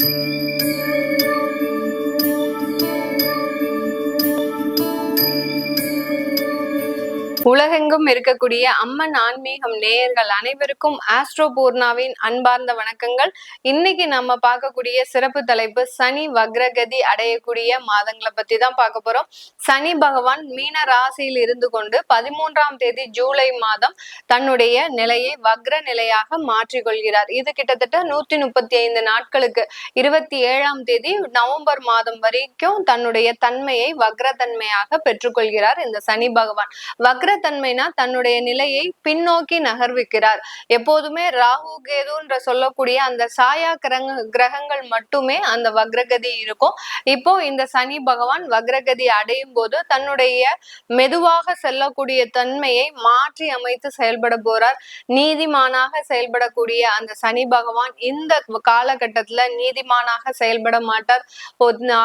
Música உலகெங்கும் இருக்கக்கூடிய அம்மன் ஆன்மீகம் நேயர்கள் அனைவருக்கும் ஆஸ்ட்ரோ பூர்ணாவின் அன்பார்ந்த வணக்கங்கள். இன்னைக்கு நம்ம பார்க்கக்கூடிய சிறப்பு தலைப்பு சனி வக்ரகதி அடையக்கூடிய மாதங்களை பத்தி தான் பார்க்க போறோம். சனி பகவான் மீன ராசியில் இருந்து கொண்டு பதிமூன்றாம் தேதி ஜூலை மாதம் தன்னுடைய நிலையை வக்ர நிலையாக மாற்றிக்கொள்கிறார். இது கிட்டத்தட்ட நூத்தி முப்பத்தி ஐந்து நாட்களுக்கு இருபத்தி ஏழாம் தேதி நவம்பர் மாதம் வரைக்கும் தன்னுடைய தன்மையை வக்ரத்தன்மையாக பெற்றுக்கொள்கிறார் இந்த சனி பகவான். வக்ர தன்மைனா தன்னுடைய நிலையை பின்னோக்கி நகர்விக்கிறார். எப்போதுமே ராகு கேதுன்ற சொல்லக்கூடிய அந்த சாயா கிரக கிரகங்கள் மட்டுமே அந்த வக்ரகதி இருக்கும். இப்போ இந்த சனி பகவான் வக்ரகதி அடையும் போது தன்னுடைய மெதுவாக செல்லக்கூடிய தன்மையை மாற்றி அமைத்து செயல்பட போறார். நீதிமானாக செயல்படக்கூடிய அந்த சனி பகவான் இந்த காலகட்டத்துல நீதிமானாக செயல்பட மாட்டார்.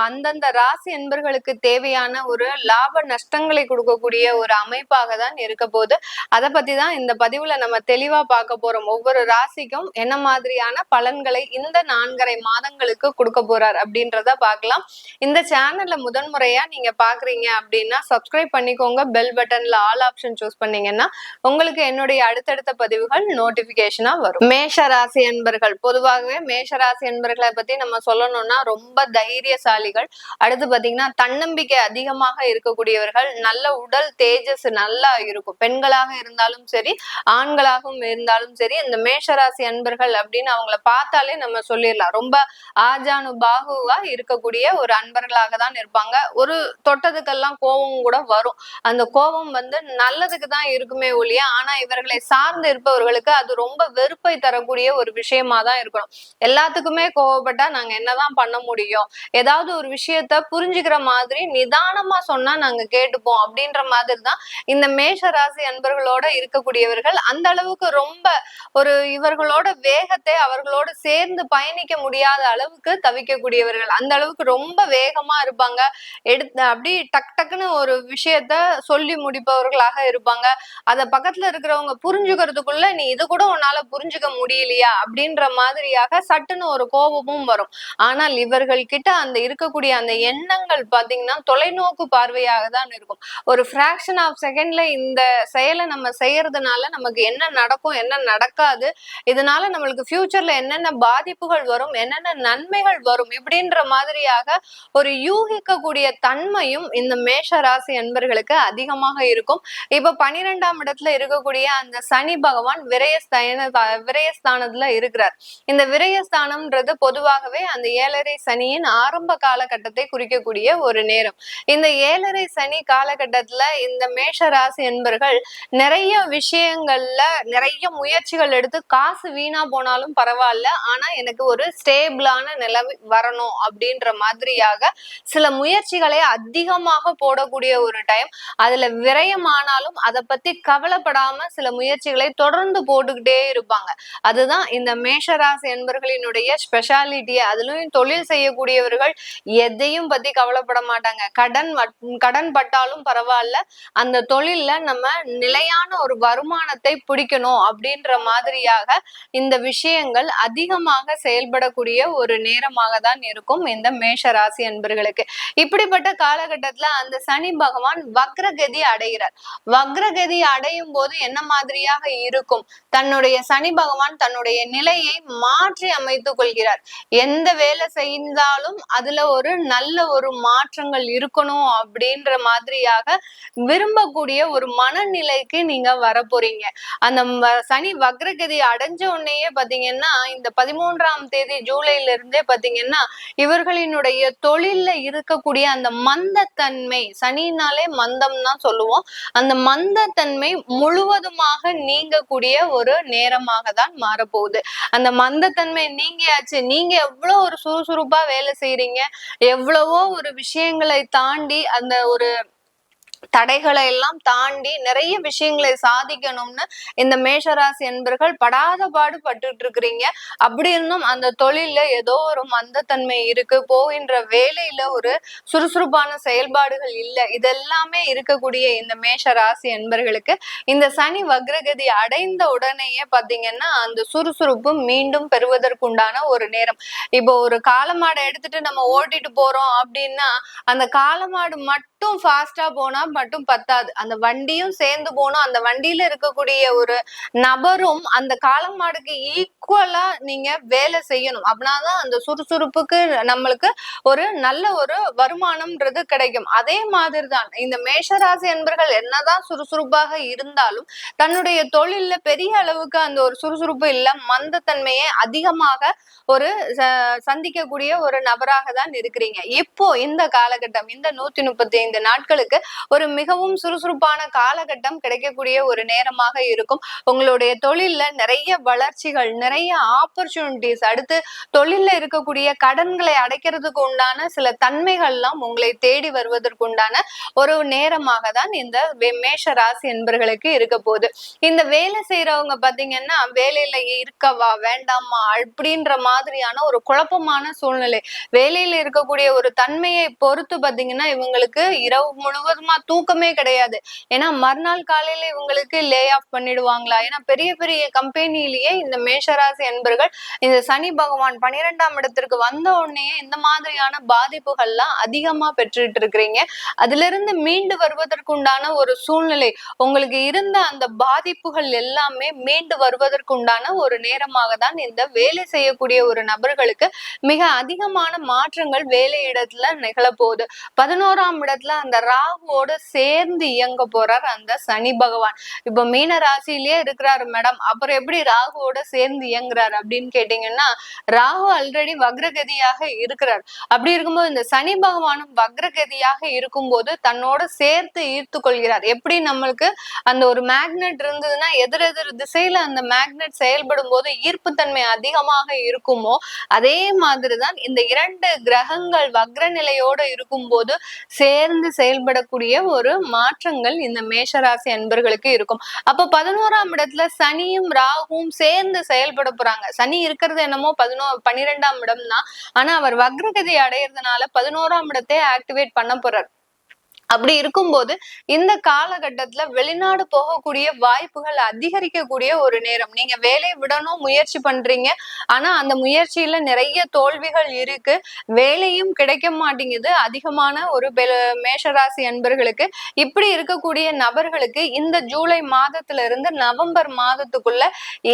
அந்தந்த ராசி என்பர்களுக்கு தேவையான ஒரு லாப நஷ்டங்களை கொடுக்கக்கூடிய ஒரு அமைப்பாக தான் இருக்க போகுது. அதை பத்தி தான் இந்த பதிவுல நம்ம தெளிவா பார்க்க போறோம். ஒவ்வொரு ராசிக்கும் என்ன மாதிரியான பலன்களை இந்த நான்கரை மாதங்களுக்கு கொடுக்க போறார் அப்படின்றத பார்க்கலாம். இந்த சேனல்ல முதன்முறையா நீங்க பாக்குறீங்க அப்படின்னா சப்ஸ்கிரைப் பண்ணிக்கோங்க. பெல் பட்டன்ல ஆல் ஆப்ஷன் சூஸ் பண்ணீங்கன்னா உங்களுக்கு என்னுடைய அடுத்தடுத்த பதிவுகள் நோட்டிபிகேஷனா வரும். மேஷ ராசி என்பர்கள் பொதுவாகவே மேஷ ராசி என்பர்களை பத்தி நம்ம சொல்லணும்னா ரொம்ப தைரியசாலிகள். அடுத்து பாத்தீங்கன்னா தன்னம்பிக்கை அதிகமாக இருக்கக்கூடியவர்கள் நல்ல உடல் தேஜஸ் நல்ல நல்லா இருக்கும். பெண்களாக இருந்தாலும் சரி ஆண்களாகவும் இருந்தாலும் சரி இந்த மேஷராசி அன்பர்கள் அப்படின்னு அவங்கள பார்த்தாலே நம்ம சொல்லிடலாம். ரொம்ப ஆஜானு பாகுவா இருக்கக்கூடிய ஒரு அன்பர்களாக தான் இருப்பாங்க. ஒரு தொட்டதுக்கெல்லாம் கோபம் கூட வரும். அந்த கோபம் வந்து நல்லதுக்கு தான் இருக்குமே ஒழிய ஆனா இவர்களை சார்ந்து இருப்பவர்களுக்கு அது ரொம்ப வெறுப்பை தரக்கூடிய ஒரு விஷயமா தான் இருக்கணும். எல்லாத்துக்குமே கோவப்பட்டா நாங்க என்னதான் பண்ண முடியும்? ஏதாவது ஒரு விஷயத்த புரிஞ்சுக்கிற மாதிரி நிதானமா சொன்னா நாங்க கேட்டுப்போம் அப்படின்ற மாதிரி தான் இந்த மேஷ ராசி அன்பர்களோட இருக்கக்கூடியவர்கள் அந்த அளவுக்கு ரொம்ப ஒரு இவர்களோட வேகத்தை அவர்களோட சேர்ந்து பயணிக்க முடியாத அளவுக்கு தவிக்கக்கூடியவர்கள். அந்த அளவுக்கு ரொம்ப வேகமா இருப்பாங்க. எடுத்து அப்படி டக் டக்குன்னு ஒரு விஷயத்த சொல்லி முடிப்பவர்களாக இருப்பாங்க. அத பக்கத்துல இருக்கிறவங்க புரிஞ்சுக்கிறதுக்குள்ள நீ இது கூட உன்னால புரிஞ்சுக்க முடியலையா? அப்படின்ற மாதிரியாக சட்டுன்னு ஒரு கோபமும் வரும். ஆனால் இவர்கள் கிட்ட அந்த இருக்கக்கூடிய அந்த எண்ணங்கள் பாத்தீங்கன்னா தொலைநோக்கு பார்வையாக தான் இருக்கும். ஒரு ஃபிராக்ஷன் ஆஃப் செகண்ட்ல இந்த செயலை நம்ம செய்யறதுனால நமக்கு என்ன நடக்கும் என்ன நடக்காது இதனால நம்மளுக்கு ஃபியூச்சர்ல என்னென்ன பாதிப்புகள் வரும் என்னென்ன நன்மைகள் வரும் இப்படின்ற மாதிரியாக ஒரு யூகிக்கக்கூடிய தன்மையும் இந்த மேஷ ராசி என்பர்களுக்கு அதிகமாக இருக்கும். இப்ப பனிரெண்டாம் இடத்துல இருக்கக்கூடிய அந்த சனி பகவான் விரயஸ்தான விரயஸ்தானத்துல இருக்கிறார். இந்த விரயஸ்தானம்ன்றது பொதுவாகவே அந்த ஏழரை சனியின் ஆரம்ப காலகட்டத்தை குறிக்கக்கூடிய ஒரு நேரம். இந்த ஏழரை சனி காலகட்டத்துல இந்த மேஷ ராசி என்பர்கள் நிறைய விஷயங்கள்ல நிறைய முயற்சிகள் எடுத்து காசு வீணா போனாலும் பரவாயில்ல. ஆனா எனக்கு ஒரு ஸ்டேபிளான நிலவு வரணும் அப்படின்ற மாதிரியாக சில முயற்சிகளை அதிகமாக போடக்கூடிய ஒரு டைம் அதுல விரயமானாலும் அதை பத்தி கவலைப்படாம சில முயற்சிகளை தொடர்ந்து போட்டுக்கிட்டே இருப்பாங்க. அதுதான் இந்த மேஷராசி என்பர்களினுடைய ஸ்பெஷாலிட்டி அதுலயும் தொழில் செய்யக்கூடியவர்கள் எதையும் பத்தி கவலைப்பட மாட்டாங்க. கடன் கடன் பட்டாலும் பரவாயில்ல. அந்த தொழில் தொழில்ல நம்ம நிலையான ஒரு வருமானத்தை பிடிக்கணும் அப்படின்ற மாதிரியாக இந்த விஷயங்கள் அதிகமாக செயல்படக்கூடிய ஒரு நேரமாக தான் இருக்கும் இந்த மேஷ ராசி அன்பர்களுக்கு. இப்படிப்பட்ட காலகட்டத்துல அந்த சனி பகவான் வக்ரகதி அடைகிறார். வக்ரகதி அடையும் போது என்ன மாதிரியாக இருக்கும்? தன்னுடைய சனி பகவான் தன்னுடைய நிலையை மாற்றி அமைத்துக் கொள்கிறார். எந்த வேலை செய்தாலும் அதுல ஒரு நல்ல ஒரு மாற்றங்கள் இருக்கணும் அப்படின்ற மாதிரியாக விரும்பக்கூடிய ஒரு மனநிலைக்கு நீங்க வர போறீங்க அந்த சனி வக்ரகதி அடைஞ்ச உடனேயே பாத்தீங்கன்னா இந்த பதிமூன்றாம் தேதி ஜூலைல இருந்தே பாத்தீங்கன்னா இவர்களினுடைய தொழில்ல இருக்கக்கூடிய அந்த மந்தத்தன்மை சனினாலே மந்தம் தான் சொல்லுவோம். அந்த மந்தத்தன்மை முழுவதுமாக நீங்கக்கூடிய ஒரு நேரமாக தான் மாறப்போகுது. அந்த மந்தத்தன்மை நீங்கியாச்சு. நீங்க எவ்வளவு ஒரு சுறுசுறுப்பா வேலை செய்யறீங்க எவ்வளவோ ஒரு விஷயங்களை தாண்டி அந்த ஒரு தடைகளை எல்லாம் தாண்டி நிறைய விஷயங்களை சாதிக்கணும்னு இந்த மேஷராசி என்பர்கள் படாத பாடு பட்டுட்டு இருக்கிறீங்க அப்படி இருந்தும் அந்த தொழில்ல ஏதோ ஒரு மந்தத்தன்மை இருக்கு. போகின்ற வேலையில ஒரு சுறுசுறுப்பான செயல்பாடுகள் இல்லை. இதெல்லாமே இருக்கக்கூடிய இந்த மேஷ ராசி என்பர்களுக்கு இந்த சனி வக்ரகதி அடைந்த உடனேயே பாத்தீங்கன்னா அந்த சுறுசுறுப்பு மீண்டும் பெறுவதற்குண்டான ஒரு நேரம். இப்போ ஒரு காலமாடை எடுத்துட்டு நம்ம ஓட்டிட்டு போறோம் அப்படின்னா அந்த காலமாடு மட்டும் மட்டும் ஃபாஸ்டா போனா மட்டும் பத்தாது. அந்த வண்டியும் சேர்ந்து போகணும் அந்த வண்டியில இருக்கக்கூடிய ஒரு நபரும் அந்த காலம் மாடுக்கு ஈக்குவலா நீங்க வேலை செய்யணும். அப்படின்னாதான் அந்த சுறுசுறுப்புக்கு நம்மளுக்கு ஒரு நல்ல ஒரு வருமானம்ன்றது கிடைக்கும். அதே மாதிரி தான் இந்த மேஷராசி என்பர்கள் என்னதான் சுறுசுறுப்பாக இருந்தாலும் தன்னுடைய தொழில்ல பெரிய அளவுக்கு அந்த ஒரு சுறுசுறுப்பு இல்ல மந்தத்தன்மையை அதிகமாக ஒரு சந்திக்கக்கூடிய ஒரு நபராக தான் இருக்கிறீங்க. இப்போ இந்த காலகட்டம் இந்த நூத்தி முப்பத்தி ஐந்து நாட்களுக்கு ஒரு மிகவும் சுறுசுறுப்பான காலகட்டம் கிடைக்கக்கூடிய ஒரு நேரமாக இருக்கும். உங்களுடைய தொழில்ல நிறைய வளர்ச்சிகள் நிறைய ஆப்பர்ச்சுனிட்டிஸ் அடுத்து தொழில்ல இருக்கக்கூடிய கடன்களை அடைக்கிறதுக்கு உண்டான சில தன்மைகள்லாம் உங்களை தேடி வருவதற்கு உண்டான ஒரு நேரமாக தான் இந்த மேஷ ராசி என்பர்களுக்கு இருக்க போகுது. இந்த வேலை செய்யறவங்க பாத்தீங்கன்னா வேலையில இருக்கவா வேண்டாமா அப்படின்ற மாதிரியான ஒரு குழப்பமான சூழ்நிலை வேலையில இருக்கக்கூடிய ஒரு தன்மையை பொறுத்து பாத்தீங்கன்னா இவங்களுக்கு இரவு முழுவதுமா தூக்கமே கிடையாது. ஏன்னா மறுநாள் காலையில இவங்களுக்கு லே ஆஃப் பண்ணிடுவாங்களா? ஏன்னா பெரிய பெரிய கம்பெனிலேயே இந்த மேஷராசி என்பர்கள் இந்த சனி பகவான் பனிரெண்டாம் இடத்திற்கு வந்த உடனே இந்த மாதிரியான பாதிப்புகள்லாம் அதிகமா பெற்றுட்டு இருக்கிறீங்க. அதுல இருந்து மீண்டு வருவதற்குண்டான ஒரு சூழ்நிலை உங்களுக்கு இருந்த அந்த பாதிப்புகள் எல்லாமே மீண்டு வருவதற்குண்டான ஒரு நேரமாக தான் இந்த வேலை செய்யக்கூடிய ஒரு நபர்களுக்கு மிக அதிகமான மாற்றங்கள் வேலை இடத்துல நிகழப்போகுது. பதினோராம் இடத்துல அந்த ராகுவோட சேர்ந்து இயங்க போறார் அந்த சனி பகவான். இப்ப மீன ராசியிலேயே இருக்கிறாரு மேடம். அப்புறம் எப்படி ராகுவோட சேர்ந்து இயங்குறாரு அப்படின்னு கேட்டீங்கன்னா ராகு ஆல்ரெடி வக்ரகதியாக இருக்கிறார். அப்படி இருக்கும்போது இந்த சனி பகவானும் வக்ரகதியாக இருக்கும்போது தன்னோட சேர்த்து ஈர்த்து கொள்கிறார். எப்படி நம்மளுக்கு அந்த ஒரு மேக்னெட் இருந்ததுன்னா எதிரெதிர் திசையில அந்த மேக்னெட் செயல்படும் போது ஈர்ப்பு தன்மை அதிகமாக இருக்குமோ அதே மாதிரிதான் இந்த இரண்டு கிரகங்கள் வக்ர நிலையோட இருக்கும்போது சேர்ந்து செயல்படக்கூடிய ஒரு மாற்றங்கள் இந்த மேஷராசி அன்பர்களுக்கு இருக்கும். அப்போ பதினோராம் இடத்துல சனியும் ராகுவும் சேர்ந்து செயல்பட போறாங்க. சனி இருக்கிறது என்னமோ பதினோ பன்னிரெண்டாம் இடம் தான் ஆனா அவர் வக்ரகதி அடையிறதுனால பதினோராம் இடத்தை ஆக்டிவேட் பண்ண போறார். அப்படி இருக்கும்போது இந்த காலகட்டத்துல வெளிநாடு போகக்கூடிய வாய்ப்புகள் அதிகரிக்கக்கூடிய ஒரு நேரம். நீங்க வேலையை விடணும் முயற்சி பண்றீங்க. ஆனா அந்த முயற்சியில நிறைய தோல்விகள் இருக்கு. வேலையும் கிடைக்க மாட்டேங்குது. அதிகமான ஒரு மேஷராசி அன்பர்களுக்கு இப்படி இருக்கக்கூடிய நபர்களுக்கு இந்த ஜூலை மாதத்துல இருந்து நவம்பர் மாதத்துக்குள்ள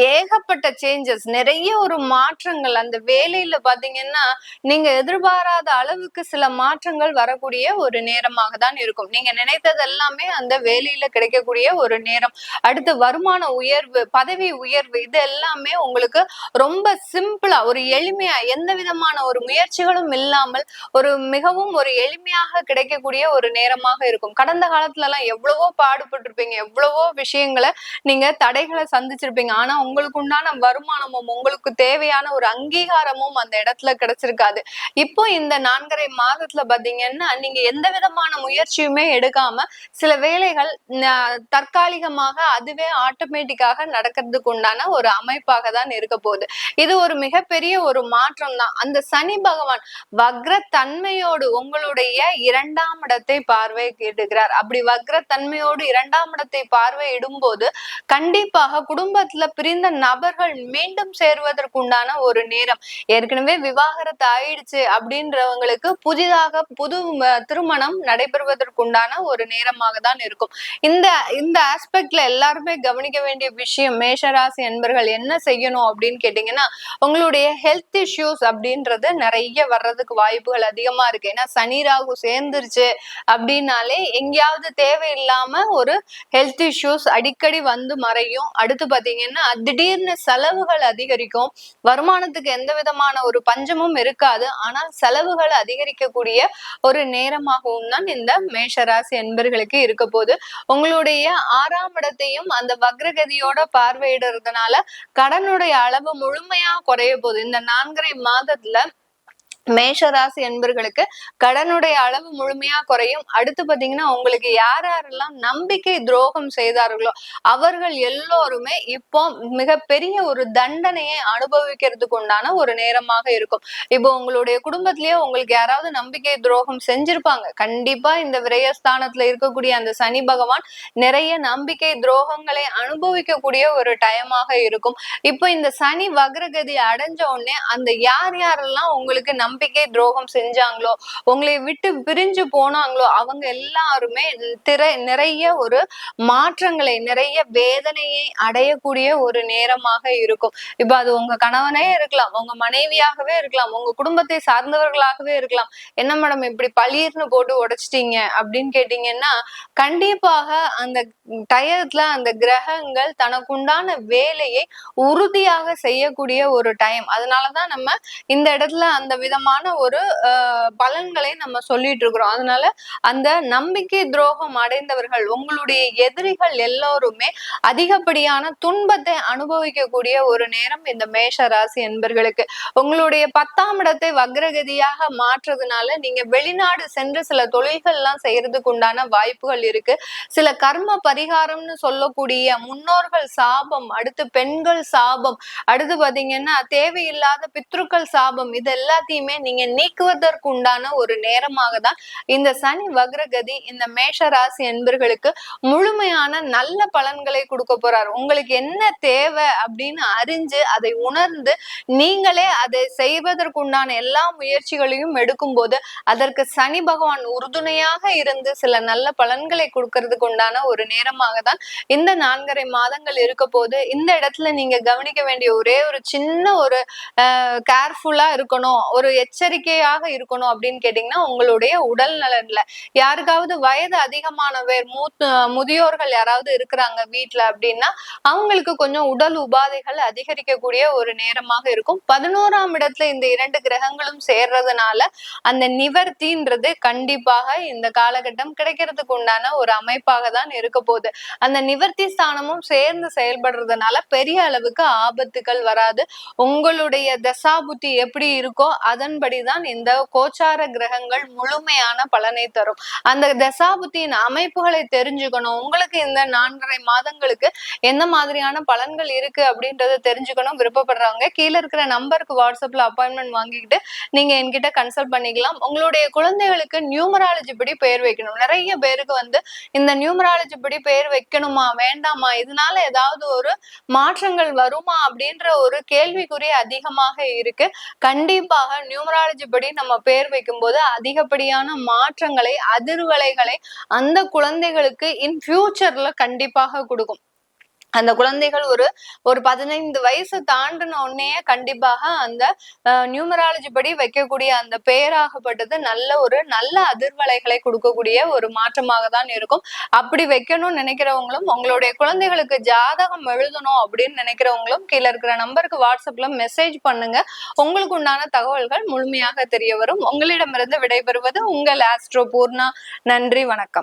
ஏகப்பட்ட சேஞ்சஸ் நிறைய ஒரு மாற்றங்கள். அந்த வேலையில பாத்தீங்கன்னா நீங்க எதிர்பாராத அளவுக்கு சில மாற்றங்கள் வரக்கூடிய ஒரு நேரமாக தான் இருக்கும் நீங்க நினைத்தது எல்லாமே அந்த வேலையில கிடைக்கக்கூடிய ஒரு நேரம். அடுத்து வருமான உயர்வு பதவி உயர்வு இது எல்லாமே உங்களுக்கு ரொம்ப சிம்பிளா ஒரு எளிமையா எந்த விதமான ஒரு முயற்சிகளும் இல்லாமல் ஒரு மிகவும் ஒரு எளிமையாக கிடைக்கக்கூடிய ஒரு நேரமாக இருக்கும். கடந்த காலத்துல எல்லாம் எவ்வளவோ பாடுபட்டிருப்பீங்க எவ்வளவோ விஷயங்களை நீங்க தடைகளை சந்திச்சிருப்பீங்க. ஆனா உங்களுக்கு உண்டான வருமானமும் உங்களுக்கு தேவையான ஒரு அங்கீகாரமும் அந்த இடத்துல கிடைச்சிருக்காது. இப்போ இந்த நான்கரை மாதத்துல பாத்தீங்கன்னா நீங்க எந்த விதமான முயற்சி முயற்சியுமே எடுக்காம சில வேலைகள் தற்காலிகமாக அதுவே ஆட்டோமேட்டிக்காக நடக்கிறதுக்கு உண்டான ஒரு அமைப்பாக தான் இருக்க போகுது. இது ஒரு மிகப்பெரிய ஒரு மாற்றம் தான் அந்த சனி பகவான் வக்ர தன்மையோடு உங்களுடைய இரண்டாம் இடத்தை பார்வை கேட்டுக்கிறார். அப்படி வக்ர தன்மையோடு இரண்டாம் இடத்தை பார்வையிடும் போது கண்டிப்பாக குடும்பத்துல பிரிந்த நபர்கள் மீண்டும் சேருவதற்குண்டான ஒரு நேரம். ஏற்கனவே விவாகரத்து ஆயிடுச்சு அப்படின்றவங்களுக்கு புதிதாக புது திருமணம் நடைபெறுவது உண்டான ஒரு நேரமாக தான் இருக்கும். இந்த இந்த ஆஸ்பெக்ட்ல எல்லாருமே கவனிக்க வேண்டிய விஷயம் மேஷராசி என்பர்கள் என்ன செய்யணும் அப்படின்னு கேட்டீங்கன்னா உங்களுடைய ஹெல்த் இஷ்யூஸ் அப்படின்றது நிறைய வர்றதுக்கு வாய்ப்புகள் அதிகமா இருக்கு. ஏன்னா சனி ராகு சேர்ந்துருச்சு அப்படின்னாலே எங்கேயாவது தேவையில்லாம ஒரு ஹெல்த் இஷ்யூஸ் அடிக்கடி வந்து மறையும். அடுத்து பாத்தீங்கன்னா திடீர்னு செலவுகள் அதிகரிக்கும். வருமானத்துக்கு எந்த விதமான ஒரு பஞ்சமும் இருக்காது. ஆனால் செலவுகள் அதிகரிக்கக்கூடிய ஒரு நேரமாகவும் தான் இந்த மேஷராசி என்பர்களுக்கு இருக்க போது உங்களுடைய ஆறாம் இடத்தையும் அந்த வக்ரகதியோட பார்வையிடுறதுனால கடனுடைய அளவு முழுமையா குறைய போகுது. இந்த நான்கரை மாதத்துல மேஷராசி என்பர்களுக்கு கடனுடைய அளவு முழுமையா குறையும். அடுத்து பாத்தீங்கன்னா உங்களுக்கு யார் யாரெல்லாம் நம்பிக்கை துரோகம் செய்தார்களோ அவர்கள் எல்லோருமே இப்போ மிகப்பெரிய ஒரு தண்டனையை அனுபவிக்கிறதுக்கு உண்டான ஒரு நேரமாக இருக்கும். இப்போ உங்களுடைய குடும்பத்திலேயே உங்களுக்கு யாராவது நம்பிக்கை துரோகம் செஞ்சிருப்பாங்க. கண்டிப்பா இந்த விரயஸ்தானத்துல இருக்கக்கூடிய அந்த சனி பகவான் நிறைய நம்பிக்கை துரோகங்களை அனுபவிக்கக்கூடிய ஒரு டைமாக இருக்கும். இப்போ இந்த சனி வக்ரகதி அடைஞ்ச உடனே அந்த யார் யாரெல்லாம் உங்களுக்கு நம்பிக்கை துரோகம் செஞ்சாங்களோ உங்களை விட்டு பிரிஞ்சு போனாங்களோ அவங்க எல்லாருமே திரை நிறைய ஒரு மாற்றங்களை நிறைய வேதனையை அடையக்கூடிய ஒரு நேரமாக இருக்கும். இப்ப அது உங்க கணவனே இருக்கலாம் உங்க மனைவியாகவே இருக்கலாம் உங்க குடும்பத்தை சார்ந்தவர்களாகவே இருக்கலாம். என்ன மேடம் இப்படி பளிர்னு போட்டு உடைச்சிட்டீங்க அப்படின்னு கேட்டீங்கன்னா கண்டிப்பாக அந்த டயத்துல அந்த கிரகங்கள் தனக்குண்டான வேலையை உறுதியாக செய்யக்கூடிய ஒரு டைம் அதனாலதான் நம்ம இந்த இடத்துல அந்த விதம் விதமான ஒரு பலன்களை நம்ம சொல்லிட்டு இருக்கிறோம். அதனால அந்த நம்பிக்கை துரோகம் அடைந்தவர்கள் உங்களுடைய எதிரிகள் எல்லோருமே அதிகப்படியான துன்பத்தை அனுபவிக்கக்கூடிய ஒரு நேரம் இந்த மேஷ ராசி என்பர்களுக்கு. உங்களுடைய பத்தாம் இடத்தை வக்ரகதியாக மாற்றுறதுனால நீங்க வெளிநாடு சென்று சில தொழில்கள் எல்லாம் செய்யறதுக்கு உண்டான வாய்ப்புகள் இருக்கு. சில கர்ம பரிகாரம்னு சொல்லக்கூடிய முன்னோர்கள் சாபம் அடுத்து பெண்கள் சாபம் அடுத்து பாத்தீங்கன்னா தேவையில்லாத பித்ருக்கள் சாபம் இது எல்லாத்தையுமே நீங்க நீக்குவதற்கு உண்டான ஒரு நேரமாக தான் இந்த சனி வக்ரகதி இந்த மேஷ ராசி என்பர்களுக்கு முழுமையான நல்ல பலன்களை கொடுக்க போறார். உங்களுக்கு என்ன தேவை அப்படின்னு அறிஞ்சு அதை உணர்ந்து நீங்களே அதை செய்வதற்குண்டான எல்லா முயற்சிகளையும் எடுக்கும் போது அதற்கு சனி பகவான் உறுதுணையாக இருந்து சில நல்ல பலன்களை கொடுக்கறதுக்கு உண்டான ஒரு நேரமாக தான் இந்த நான்கரை மாதங்கள் இருக்க போது இந்த இடத்துல நீங்க கவனிக்க வேண்டிய ஒரே ஒரு சின்ன ஒரு கேர்ஃபுல்லா இருக்கணும். ஒரு எச்சரிக்கையாக இருக்கணும் அப்படின்னு கேட்டீங்கன்னா உங்களுடைய உடல் நலன்ல. யாருக்காவது வயது அதிகமானவர் மூத்த முதியோர்கள் யாராவது இருக்கிறாங்க வீட்டுல அப்படின்னா அவங்களுக்கு கொஞ்சம் உடல் உபாதைகள் அதிகரிக்கக்கூடிய ஒரு நேரமாக இருக்கும். பதினோராம் இடத்துல இந்த இரண்டு கிரகங்களும் சேர்றதுனால அந்த நிவர்த்தின்றது கண்டிப்பாக இந்த காலகட்டம் கிடைக்கிறதுக்கு உண்டான ஒரு அமைப்பாக தான் இருக்க போகுது. அந்த நிவர்த்தி ஸ்தானமும் சேர்ந்து செயல்படுறதுனால பெரிய அளவுக்கு ஆபத்துகள் வராது. உங்களுடைய தசாபுத்தி எப்படி இருக்கோ அதன்படிதான் இந்த கோச்சார கிரகங்கள் முழுமையான பலனை தரும். அந்த தசாபுத்தியின் அமைப்புகளை தெரிஞ்சுக்கணும். உங்களுக்கு இந்த நான்கரை மாதங்களுக்கு எந்த மாதிரியான பலன்கள் இருக்கு அப்படின்றத தெரிஞ்சுக்கணும். விருப்பப்படுறவங்க கீழே இருக்கிற நம்பருக்கு வாட்ஸ்அப்ல அப்பாயின்மெண்ட் வாங்கிக்கிட்டு நீங்க என்கிட்ட கன்சல்ட் பண்ணிக்கலாம். உங்களுடைய குழந்தைகளுக்கு நியூமராலஜி படி பெயர் வைக்கணும். நிறைய பேருக்கு வந்து இந்த நியூமராலஜி படி பெயர் வைக்கணுமா வேண்டாமா இதனால ஏதாவது ஒரு மாற்றங்கள் வருமா அப்படின்ற ஒரு கேள்விக்குறி அதிகமாக இருக்கு. கண்டிப்பாக நியூமராலஜி படி நம்ம பேர் வைக்கும்போது அதிகப்படியான மாற்றங்களை அதிர்வலைகளை அந்த குழந்தைகளுக்கு இன் ஃபியூச்சர்ல கண்டிப்பாக கொடுக்கும். அந்த குழந்தைகள் ஒரு ஒரு பதினைந்து வயசு தாண்டின உடனே கண்டிப்பாக அந்த நியூமராலஜி படி வைக்கக்கூடிய அந்த பெயராகப்பட்டது நல்ல ஒரு நல்ல அதிர்வலைகளை கொடுக்கக்கூடிய ஒரு மாற்றமாக தான் இருக்கும். அப்படி வைக்கணும்னு நினைக்கிறவங்களும் உங்களுடைய குழந்தைகளுக்கு ஜாதகம் எழுதணும் அப்படின்னு நினைக்கிறவங்களும் கீழே இருக்கிற நம்பருக்கு வாட்ஸ்அப்ல மெசேஜ் பண்ணுங்க. உங்களுக்கு உண்டான தகவல்கள் முழுமையாக தெரிய வரும். உங்களிடமிருந்து விடைபெறுவது உங்கள் ஆஸ்ட்ரோ பூர்ணா நன்றி வணக்கம்.